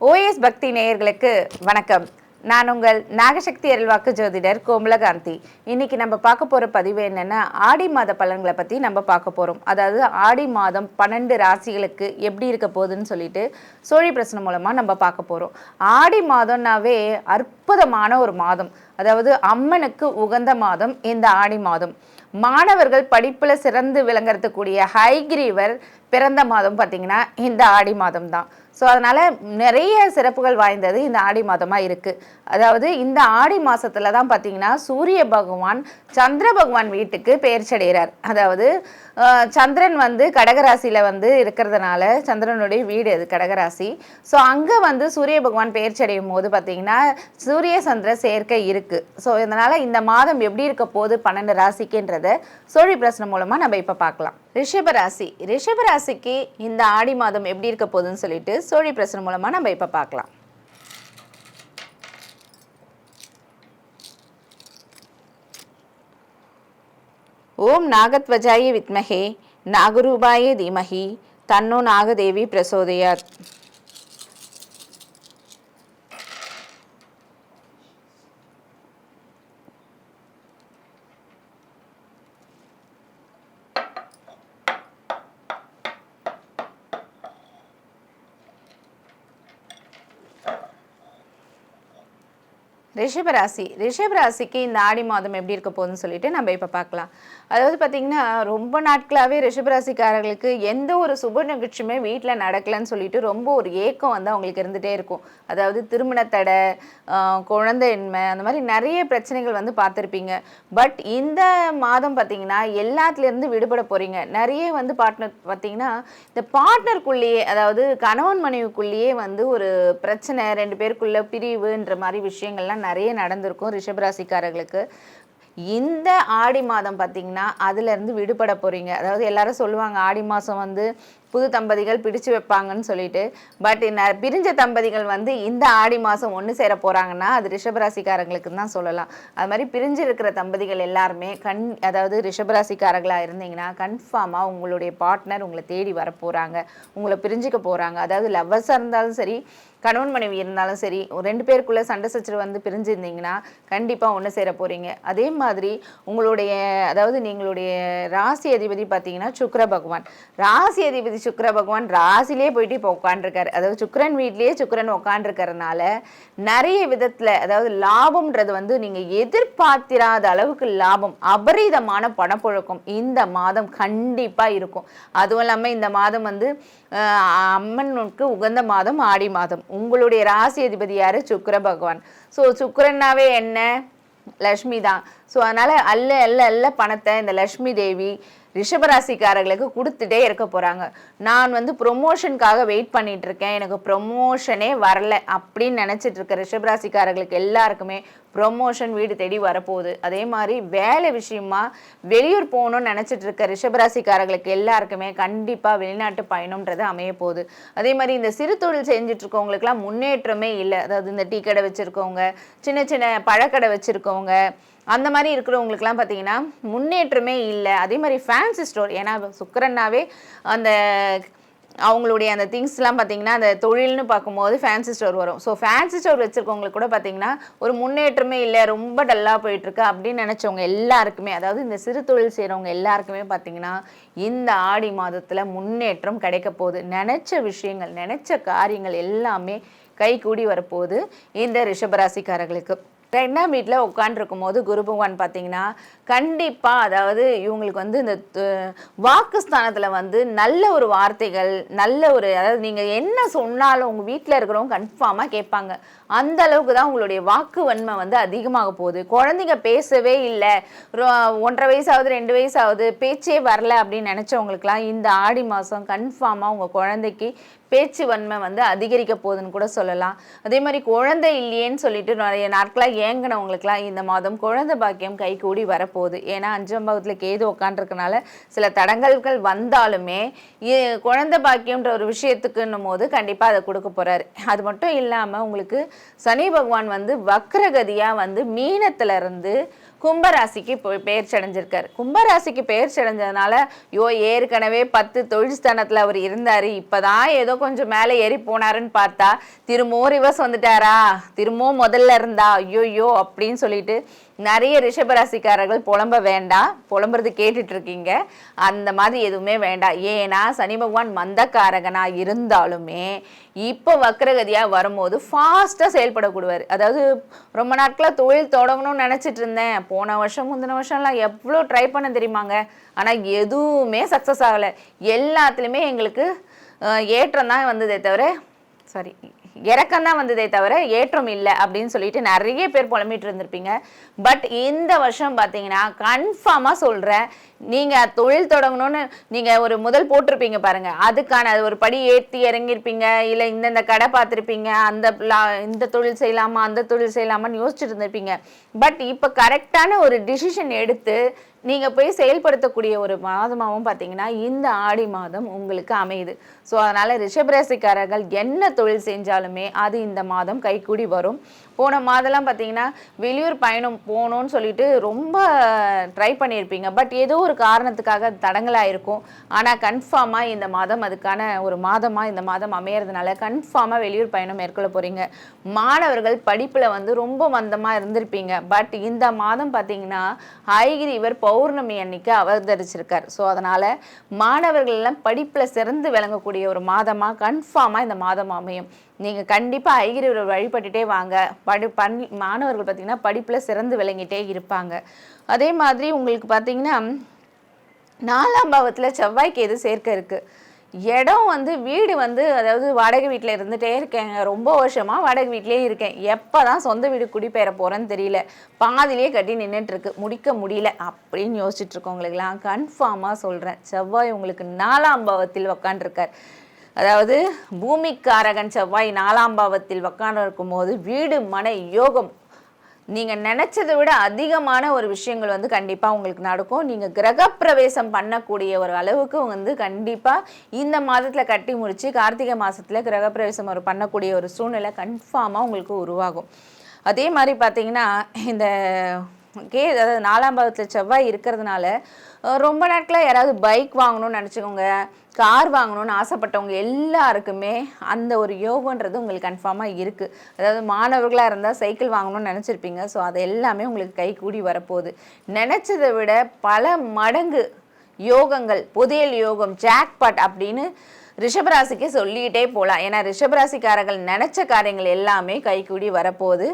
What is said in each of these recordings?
OS பக்தி நேயர்களுக்கு வணக்கம். நான் உங்கள் நாகசக்தி அருள்வாக்கு ஜோதிடர் கோமலகாந்தி. இன்னைக்கு நம்ம பார்க்க போகிற பதிவு என்னென்னா ஆடி மாத பலன்களை பற்றி நம்ம பார்க்க போகிறோம் அதாவது ஆடி மாதம் பன்னெண்டு ராசிகளுக்கு எப்படி இருக்க போகுதுன்னு சொல்லிட்டு சோழி பிரச்சனை மூலமாக நம்ம பார்க்க போகிறோம் ஆடி மாதம்னாவே அற்புதமான ஒரு மாதம். அதாவது அம்மனுக்கு உகந்த மாதம் இந்த ஆடி மாதம். மாணவர்கள் படிப்பில் சிறந்து விளங்கறதுக்கூடிய ஹைகிரீவர் பிறந்த மாதம் பார்த்தீங்கன்னா இந்த ஆடி மாதம் தான் ஸோ அதனால் நிறைய சிறப்புகள் வாய்ந்தது இந்த ஆடி மாதமாக இருக்குது அதாவது இந்த ஆடி மாதத்தில் தான் பார்த்தீங்கன்னா சூரிய பகவான் சந்திர பகவான் வீட்டுக்கு பெயர்ச்சடைகிறார். அதாவது சந்திரன் வந்து கடகராசியில் வந்து இருக்கிறதுனால சந்திரனுடைய வீடு அது கடகராசி. ஸோ அங்கே வந்து சூரிய பகவான் பெயர்ச்சடையும் போது பார்த்தீங்கன்னா சூரிய சந்திர சேர்க்கை இருக்குது ஸோ இதனால் இந்த மாதம் எப்படி இருக்க போகுது பன்னெண்டு ராசிக்குன்றத சோழி பிரச்சனை மூலமாக நம்ம இப்போ பார்க்கலாம் ரிஷபராசி. ரிஷபராசிக்கு இந்த ஆடி மாதம் எப்படி இருக்க போகுதுன்னு சொல்லிட்டு சோழி பிரசன் மூலமாக நம்ம இப்போ பார்க்கலாம். ஓம் நாகத்வஜாய வித்மகே நாகரூபாய தீமகி தன்னோ நாகதேவி பிரசோதயாத். ரிஷபராசி. ரிஷபராசிக்கு இந்த ஆடி மாதம் எப்படி இருக்க போகுதுன்னு சொல்லிட்டு நம்ம இப்போ பார்க்கலாம். அதாவது பார்த்தீங்கன்னா ரொம்ப நாட்களாகவே ரிஷபராசிக்காரர்களுக்கு எந்த ஒரு சுப நிகழ்ச்சியுமே வீட்டில் நடக்கலைன்னு சொல்லிட்டு ரொம்ப ஒரு ஏக்கம் வந்து அவங்களுக்கு இருந்துகிட்டே இருக்கும். அதாவது திருமணத்தடை குழந்தையின்மை அந்த மாதிரி நிறைய பிரச்சனைகள் வந்து பார்த்துருப்பீங்க. பட் இந்த மாதம் பார்த்தீங்கன்னா எல்லாத்துலேருந்து விடுபட போகிறீங்க நிறைய வந்து பார்ட்னர் பார்த்தீங்கன்னா இந்த பார்ட்னருக்குள்ளேயே அதாவது கணவன் மனைவிக்குள்ளேயே வந்து ஒரு பிரச்சனை ரெண்டு பேருக்குள்ள பிரிவுன்ற மாதிரி விஷயங்கள்லாம் நிறைய நடந்திருக்கும் ரிஷபராசிக்காரர்களுக்கு இந்த ஆடி மாதம் பார்த்தீங்கன்னா அதுலேருந்து விடுபட போகிறீங்க அதாவது எல்லாரும் சொல்லுவாங்க ஆடி மாதம் வந்து புது தம்பதிகள் பிடிச்சு வைப்பாங்கன்னு சொல்லிட்டு பட் பிரிஞ்ச தம்பதிகள் வந்து இந்த ஆடி மாதம் ஒன்று சேர போகிறாங்கன்னா அது ரிஷபராசிக்காரங்களுக்கு தான் சொல்லலாம். அது மாதிரி பிரிஞ்சு இருக்கிற தம்பதிகள் எல்லாருமே கண் அதாவது ரிஷபராசிக்காரர்களாக இருந்தீங்கன்னா கன்ஃபார்மாக உங்களுடைய பார்ட்னர் உங்களை தேடி வர போகிறாங்க உங்களை பிரிஞ்சுக்க போகிறாங்க அதாவது லவ்வர்ஸாக இருந்தாலும் சரி கணவன் மனைவி இருந்தாலும் சரி ஒரு ரெண்டு பேருக்குள்ளே சண்டை சச்சரவு வந்து பிரிஞ்சிருந்தீங்கன்னா கண்டிப்பாக ஒன்று சேர போகிறீங்க அதே மாதிரி உங்களுடைய அதாவது நீங்களுடைய ராசி அதிபதி பார்த்தீங்கன்னா சுக்கர பகவான். ராசி அதிபதி சுக்கிர பகவான் ராசிலே போயிட்டு இப்போ உட்காண்டிருக்காரு அதாவது சுக்கரன் வீட்லேயே சுக்கரன் உட்காண்டிருக்கிறதுனால நிறைய விதத்தில் அதாவது லாபம்ன்றது வந்து நீங்கள் எதிர்பார்த்திராத அளவுக்கு லாபம் அபரீதமான பணப்புழக்கம் இந்த மாதம் கண்டிப்பாக இருக்கும். அதுவும் இல்லாமல் இந்த மாதம் வந்து அம்மனுக்கு உகந்த மாதம் ஆடி மாதம். உங்களுடைய ராசி அதிபதி யார்? சுக்கர பகவான். ஸோ சுக்கரன்னாவே என்ன? லக்ஷ்மி தான். ஸோ அதனால் அல்ல அல்ல அல்ல பணத்தை இந்த லக்ஷ்மி தேவி ரிஷபராசிக்காரர்களுக்கு கொடுத்துட்டே இருக்க போகிறாங்க நான் வந்து ப்ரொமோஷனுக்காக வெயிட் பண்ணிட்டு இருக்கேன் எனக்கு ப்ரொமோஷனே வரல அப்படின்னு நினச்சிட்டு இருக்க ரிஷபராசிக்காரர்களுக்கு எல்லாருக்குமே ப்ரொமோஷன் வீடு தேடி வரப்போகுது. அதே மாதிரி வேலை விஷயமா வெளியூர் போகணும்னு நினச்சிட்டு இருக்க ரிஷபராசிக்காரர்களுக்கு எல்லாருக்குமே கண்டிப்பாக வெளிநாட்டு பயணம்ன்றது அமைய போகுது. அதே மாதிரி இந்த சிறு தொழில் செஞ்சுட்டு இருக்கவங்களுக்குலாம் முன்னேற்றமே இல்லை. அதாவது இந்த டீ கடை வச்சுருக்கவங்க சின்ன சின்ன பழக்கடை வச்சுருக்கவங்க அந்த மாதிரி இருக்கிறவங்களுக்குலாம் பார்த்தீங்கன்னா முன்னேற்றமே இல்லை. அதே மாதிரி ஃபேன்சி ஸ்டோர் ஏன்னா சுக்கரன்னாவே அந்த அவங்களுடைய அந்த திங்ஸ்லாம் பார்த்தீங்கன்னா அந்த தொழில்னு பார்க்கும்போது ஃபேன்சி ஸ்டோர் வரும். ஸோ ஃபேன்சி ஸ்டோர் வச்சுருக்கவங்களுக்கு கூட பார்த்தீங்கன்னா ஒரு முன்னேற்றமே இல்லை ரொம்ப டல்லாக போயிட்டுருக்கு அப்படின்னு நினச்சவங்க எல்லாருக்குமே அதாவது இந்த சிறு தொழில் செய்கிறவங்க எல்லாருக்குமே பார்த்தீங்கன்னா இந்த ஆடி மாதத்தில் முன்னேற்றம் கிடைக்க போகுது. நினச்ச விஷயங்கள் நினச்ச காரியங்கள் எல்லாமே கைகூடி வரப்போகுது இந்த ரிஷபராசிக்காரர்களுக்கு ரெண்டாம் வீட்டில் உட்காண்டிருக்கும் போது குரு பகவான் பார்த்தீங்கன்னா கண்டிப்பாக அதாவது இவங்களுக்கு வந்து இந்த வாக்குஸ்தானத்தில் வந்து நல்ல ஒரு வார்த்தைகள் நல்ல ஒரு அதாவது நீங்கள் என்ன சொன்னாலும் உங்கள் வீட்டில் இருக்கிறவங்க கன்ஃபார்மாக கேட்பாங்க. அந்த அளவுக்கு தான் உங்களுடைய வாக்கு வன்மை வந்து அதிகமாக போகுது. குழந்தைங்க பேசவே இல்லை. ரொ- ஒன்றரை வயசாவது ரெண்டு வயசாவது பேச்சே வரல அப்படின்னு நினச்சவங்களுக்குலாம் இந்த ஆடி மாதம் கன்ஃபார்மாக உங்கள் குழந்தைக்கு பேச்சு வன்மை வந்து அதிகரிக்க போகுதுன்னு கூட சொல்லலாம். அதே மாதிரி குழந்தை இல்லையேன்னு சொல்லிட்டு நிறைய நாட்களாக ஏங்கினவங்களுக்குலாம் இந்த மாதம் குழந்தை பாக்கியம் கைகூடி வரப்போகுது. ஏன்னா அஞ்சாம் பாகத்தில் கேது உட்காந்துருக்கனால சில தடங்கல்கள் வந்தாலுமே குழந்தை பாக்கியம்ன்ற ஒரு விஷயத்துக்குன்னும் போது கண்டிப்பாக அதை கொடுக்க போகிறாரு அது மட்டும் இல்லாமல் உங்களுக்கு சனி பகவான் வந்து வக்ரகதியாக வந்து மீனத்துல இருந்து கும்பராசிக்கு போய் பெயர்ச்சி கும்பராசிக்கு பெயர்ச்சி அடைஞ்சதுனால யோ ஏற்கனவே பத்து தொழில் ஸ்தானத்தில் அவர் இருந்தார். இப்போதான் ஏதோ கொஞ்சம் மேலே ஏறி போனாருன்னு பார்த்தா திரும்பவும் ரிவர்ஸ் வந்துட்டாரா? திரும்பவும் முதல்ல இருந்தா? ஐயோயோ அப்படின்னு சொல்லிட்டு நிறைய ரிஷபராசிக்காரர்கள் புலம்ப வேண்டாம் புலம்புறது கேட்டுட்டு இருக்கீங்க அந்த மாதிரி எதுவுமே வேண்டாம் ஏன்னா சனி பகவான் மந்தக்காரகனாக இருந்தாலுமே இப்போ வக்ரகதியாக வரும்போது ஃபாஸ்ட்டாக செயல்படக்கூடுவார். அதாவது ரொம்ப நாட்களாக தொழில் தொடங்கணும்னு நினச்சிட்டு இருந்தேன் போன வருஷம் முந்தின வருஷம்லாம் எவ்வளோ ட்ரை பண்ண தெரியுமாங்க? ஆனால் எதுவுமே சக்ஸஸ் ஆகலை. எல்லாத்துலேயுமே எங்களுக்கு ஏற்றம் தான் வந்ததே தவிர சாரி இறக்கம் தான் வந்ததே தவிர ஏற்றம் இல்லை அப்படின்னு சொல்லிட்டு நிறைய பேர் புலம்பிட்டு இருந்திருப்பீங்க. பட் இந்த வருஷம் பார்த்தீங்கன்னா கன்ஃபார்மாக சொல்கிறேன் நீங்கள் தொழில் தொடங்கணும்னு நீங்கள் ஒரு முதல் போட்டிருப்பீங்க பாருங்கள் அதுக்கான அது ஒரு படி ஏற்றி இறங்கியிருப்பீங்க. இல்லை இந்தந்த கடை பார்த்துருப்பீங்க. அந்த லா- இந்த தொழில் செய்யலாமா அந்த தொழில் செய்யலாமான்னு யோசிச்சுட்டு இருந்திருப்பீங்க. பட் இப்போ கரெக்டான ஒரு டிசிஷன் எடுத்து நீங்கள் போய் செயல்படுத்தக்கூடிய ஒரு மாதமாகவும் பார்த்தீங்கன்னா இந்த ஆடி மாதம் உங்களுக்கு அமையுது. ஸோ அதனால் ரிஷபராசிக்காரர்கள் என்ன தொழில் செஞ்சாலுமே அது இந்த மாதம் கைக்கூடி வரும். போன மாதம்லாம் பார்த்தீங்கன்னா வெளியூர் பயணம் போகணும்னு சொல்லிட்டு ரொம்ப ட்ரை பண்ணியிருப்பீங்க. பட் ஏதோ ஒரு காரணத்துக்காக தடங்கலாக இருக்கும் ஆனால் கன்ஃபார்மாக இந்த மாதம் அதுக்கான ஒரு மாதமாக இந்த மாதம் அமையறதுனால கன்ஃபார்மாக வெளியூர் பயணம் மேற்கொள்ள போகிறீங்க மாணவர்கள் படிப்பில் வந்து ரொம்ப மந்தமாக இருந்திருப்பீங்க. பட் இந்த மாதம் பார்த்தீங்கன்னா ஐகிரிவர் பௌர்ணமி அன்னைக்கு அவதரிச்சிருக்கார். ஸோ அதனால் மாணவர்கள் எல்லாம் படிப்பில் சிறந்து விளங்கக்கூடிய ஒரு மாதமாக கன்ஃபார்மாக இந்த மாதம் அமையும். நீங்கள் கண்டிப்பாக ஐகிரிவர் வழிபட்டுட்டே வாங்க. படி பண் மாணவர்கள் பார்த்தீங்கன்னா படிப்பில் சிறந்து விளங்கிட்டே இருப்பாங்க. அதே மாதிரி உங்களுக்கு பார்த்தீங்கன்னா நாலாம் பாவத்தில் செவ்வாய்க்கு எது சேர்க்க இருக்கு? இடம் வந்து வீடு வந்து அதாவது வாடகை வீட்டில் இருந்துகிட்டே இருக்கேங்க. ரொம்ப வருஷமாக வாடகை வீட்லேயே இருக்கேன். எப்போ தான் சொந்த வீடு குடிபெயர போகிறேன்னு தெரியல. பாதிலேயே கட்டி நின்றுட்டுருக்கு முடிக்க முடியல அப்படின்னு யோசிச்சுட்டு கன்ஃபார்மாக சொல்கிறேன் செவ்வாய் உங்களுக்கு நாலாம் பாவத்தில் உக்காண்டிருக்கார். அதாவது பூமிக்காரகன் செவ்வாய் நாலாம் பாவத்தில் உக்காந்து இருக்கும்போது வீடு மனை யோகம் நீங்கள் நினச்சதை விட அதிகமான ஒரு விஷயங்கள் வந்து கண்டிப்பாக உங்களுக்கு நடக்கும். நீங்கள் கிரகப்பிரவேசம் பண்ணக்கூடிய ஒரு அளவுக்கு வந்து கண்டிப்பாக இந்த மாதத்தில் கட்டி முடித்து கார்த்திகை மாதத்தில் கிரகப்பிரவேசம் ஒரு பண்ணக்கூடிய ஒரு சூழ்நிலை கன்ஃபார்மாக உங்களுக்கு உருவாகும். அதே மாதிரி பார்த்தீங்கன்னா இந்த கே அதாவது நாலாம் பாவத்தில் செவ்வாய் இருக்கிறதுனால ரொம்ப நாட்களாக யாராவது பைக் வாங்கணும்னு நினச்சிக்கோங்க கார் வாங்கணும்னு ஆசைப்பட்டவங்க எல்லாருக்குமே அந்த ஒரு யோகன்றது உங்களுக்கு கன்ஃபார்மாக இருக்குது அதாவது மாணவர்களாக இருந்தால் சைக்கிள் வாங்கணும்னு நினச்சிருப்பீங்க. ஸோ அது எல்லாமே உங்களுக்கு கை கூடி வரப்போகுது. நினச்சதை விட பல மடங்கு யோகங்கள் புதையல் யோகம் ஜாக்பாட் அப்படின்னு ரிஷபராசிக்கு சொல்லிக்கிட்டே போகலாம் ஏன்னா ரிஷபராசிக்காரர்கள் நினச்ச காரியங்கள் எல்லாமே கைகூடி வரப்போகுது.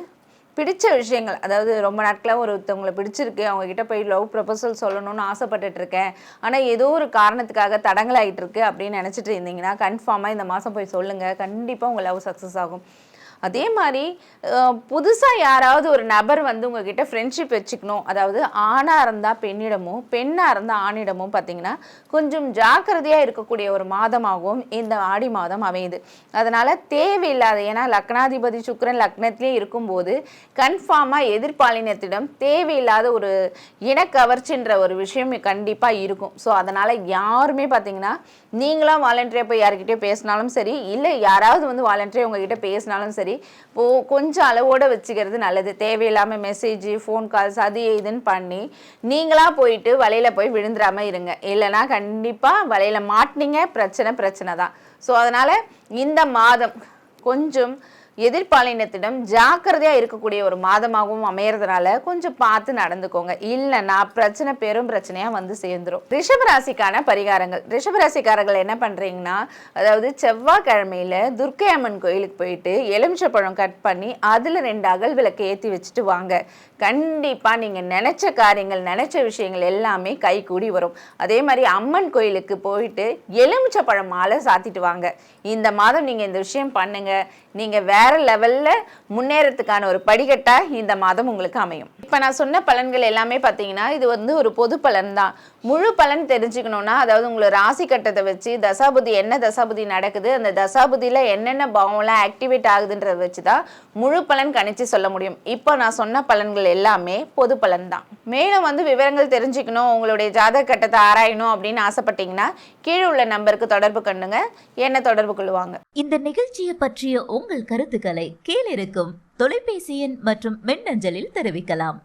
பிடிச்ச விஷயங்கள் அதாவது ரொம்ப நாட்களாக ஒருத்தவங்களை பிடிச்சிருக்கு அவங்கக்கிட்ட போய் லவ் ப்ரப்போசல் சொல்லணும்னு ஆசைப்பட்டுட்டு இருக்கேன் ஆனால் ஏதோ ஒரு காரணத்துக்காக தடங்கலாகிட்டு இருக்கு அப்படின்னு நினச்சிட்டு இருந்தீங்கன்னா கன்ஃபார்மாக இந்த மாதம் போய் சொல்லுங்கள் கண்டிப்பாக உங்கள் லவ் சக்ஸஸ் ஆகும். அதே மாதிரி புதுசாக யாராவது ஒரு நபர் வந்து உங்ககிட்ட ஃப்ரெண்ட்ஷிப் வச்சுக்கணும். அதாவது ஆணாக இருந்தால் பெண்ணிடமும் பெண்ணாக இருந்தால் ஆணிடமும் பார்த்தீங்கன்னா கொஞ்சம் ஜாக்கிரதையாக இருக்கக்கூடிய ஒரு மாதமாகவும் இந்த ஆடி மாதம் அமையுது. அதனால் தேவையில்லாத ஏன்னா லக்னாதிபதி சுக்கரன் லக்னத்திலே இருக்கும்போது கன்ஃபார்மாக எதிர்பாலினத்திடம் தேவையில்லாத ஒரு இனக்கவர்ச்சின்ற ஒரு விஷயம் கண்டிப்பாக இருக்கும். ஸோ அதனால் யாருமே பார்த்தீங்கன்னா நீங்களாம் வாலண்டியாக போய் யார்கிட்டயோ பேசினாலும் சரி இல்லை யாராவது வந்து வாலண்டியாக உங்ககிட்ட பேசினாலும் சரி ஓ கொஞ்சம் அளவோட வச்சுக்கிறது நல்லது. தேவையில்லாமல் மெசேஜ் ஃபோன் கால்ஸ் அது இதுன்னு பண்ணி நீங்களா போயிட்டு வலையில போய் விழுந்துடாமல் இருங்க. இல்லைன்னா கண்டிப்பாக வலையில மாட்டினீங்க பிரச்சனை பிரச்சனை தான் ஸோ அதனால் இந்த மாதம் கொஞ்சம் எதிர்பாலினத்திடம் ஜாக்கிரதையாக இருக்கக்கூடிய ஒரு மாதமாகவும் அமையறதுனால கொஞ்சம் பார்த்து நடந்துக்கோங்க. இல்லைன்னா பிரச்சனை பெரும் பிரச்சனையாக வந்து சேர்ந்துரும். ரிஷபராசிக்கான பரிகாரங்கள். ரிஷபராசிக்காரர்கள் என்ன பண்ணுறீங்கன்னா அதாவது செவ்வாய்க்கிழமையில துர்க்கை அம்மன் கோயிலுக்கு போயிட்டு எலுமிச்சப்பழம் கட் பண்ணி அதில் ரெண்டு அகல் விளக்கு ஏற்றி வச்சுட்டு வாங்க. கண்டிப்பாக நீங்கள் நினச்ச காரியங்கள் நினச்ச விஷயங்கள் எல்லாமே கை கூடி வரும். அதே மாதிரி அம்மன் கோயிலுக்கு போயிட்டு எலுமிச்சப்பழம் மாலை சாத்திட்டு வாங்க. இந்த மாதம் நீங்கள் இந்த விஷயம் பண்ணுங்க. நீங்கள் வேற லெவலில் முன்னேறத்துக்கான ஒரு படிக்கட்டாக இந்த மாதம் உங்களுக்கு அமையும். இப்போ நான் சொன்ன பலன்கள் எல்லாமே பார்த்தீங்கன்னா இது வந்து ஒரு பொது பலன் தான் முழு பலன் தெரிஞ்சுக்கணும்னா அதாவது உங்களை ராசி கட்டத்தை வச்சு தசாபுதி என்ன தசாபுதி நடக்குது அந்த தசாபுதியில் என்னென்ன பாவம்லாம் ஆக்டிவேட் ஆகுதுன்றத வச்சு தான் முழு பலன் கணிச்சு சொல்ல முடியும். இப்போ நான் சொன்ன பலன்கள் எல்லாமே பொது பலன் தான் மேலும் வந்து விவரங்கள் தெரிஞ்சுக்கணும் உங்களுடைய ஜாதக கட்டத்தை ஆராயணும் அப்படின்னு ஆசைப்பட்டீங்கன்னா கீழே உள்ள நம்பருக்கு தொடர்பு கண்டுங்க. என்ன தொடர்பு கொள்ளுவாங்க இந்த நிகழ்ச்சியை பற்றிய உங்கள் கருத்துக்களை கீழிருக்கும் தொலைபேசி எண் மற்றும் மின்னஞ்சலில் தெரிவிக்கலாம்.